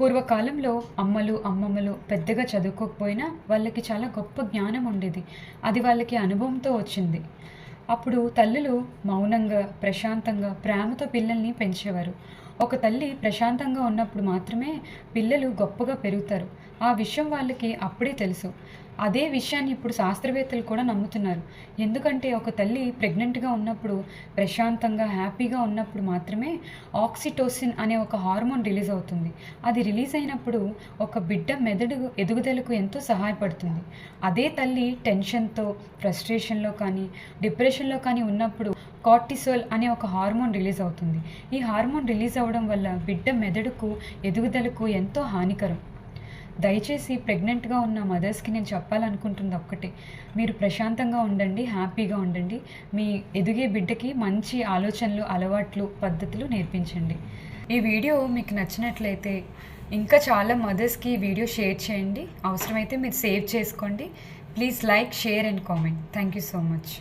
పూర్వకాలంలో అమ్మలు అమ్మమ్మలు పెద్దగా చదువుకోకపోయినా వాళ్ళకి చాలా గొప్ప జ్ఞానం ఉండేది. అది వాళ్ళకి అనుభవంతో వచ్చింది. అప్పుడు తల్లులు మౌనంగా ప్రశాంతంగా ప్రేమతో పిల్లల్ని పెంచేవారు. ఒక తల్లి ప్రశాంతంగా ఉన్నప్పుడు మాత్రమే పిల్లలు గొప్పగా పెరుగుతారు. ఆ విషయం వాళ్ళకి అప్పుడే తెలుసు. అదే విషయాన్ని ఇప్పుడు శాస్త్రవేత్తలు కూడా నమ్ముతున్నారు. ఎందుకంటే ఒక తల్లి ప్రెగ్నెంట్గా ఉన్నప్పుడు ప్రశాంతంగా హ్యాపీగా ఉన్నప్పుడు మాత్రమే ఆక్సిటోసిన్ అనే ఒక హార్మోన్ రిలీజ్ అవుతుంది. అది రిలీజ్ అయినప్పుడు ఒక బిడ్డ మెదడు ఎదుగుదలకు ఎంతో సహాయపడుతుంది. అదే తల్లి టెన్షన్తో ఫ్రస్ట్రేషన్లో కానీ డిప్రెషన్లో కానీ ఉన్నప్పుడు కార్టిసోల్ అనే ఒక హార్మోన్ రిలీజ్ అవుతుంది. ఈ హార్మోన్ రిలీజ్ అవ్వడం వల్ల బిడ్డ మెదడుకు ఎదుగుదలకు ఎంతో హానికరం. దయచేసి ప్రెగ్నెంట్గా ఉన్న మదర్స్కి నేను చెప్పాలనుకుంటుంది ఒక్కటే. మీరు ప్రశాంతంగా ఉండండి హ్యాపీగా ఉండండి. మీ ఎదిగే బిడ్డకి మంచి ఆలోచనలు అలవాట్లు పద్ధతులు నేర్పించండి. ఈ వీడియో మీకు నచ్చినట్లయితే ఇంకా చాలా మదర్స్కి వీడియో షేర్ చేయండి. అవసరమైతే మీరు సేవ్ చేసుకోండి. Please like share and comment. Thank you so much.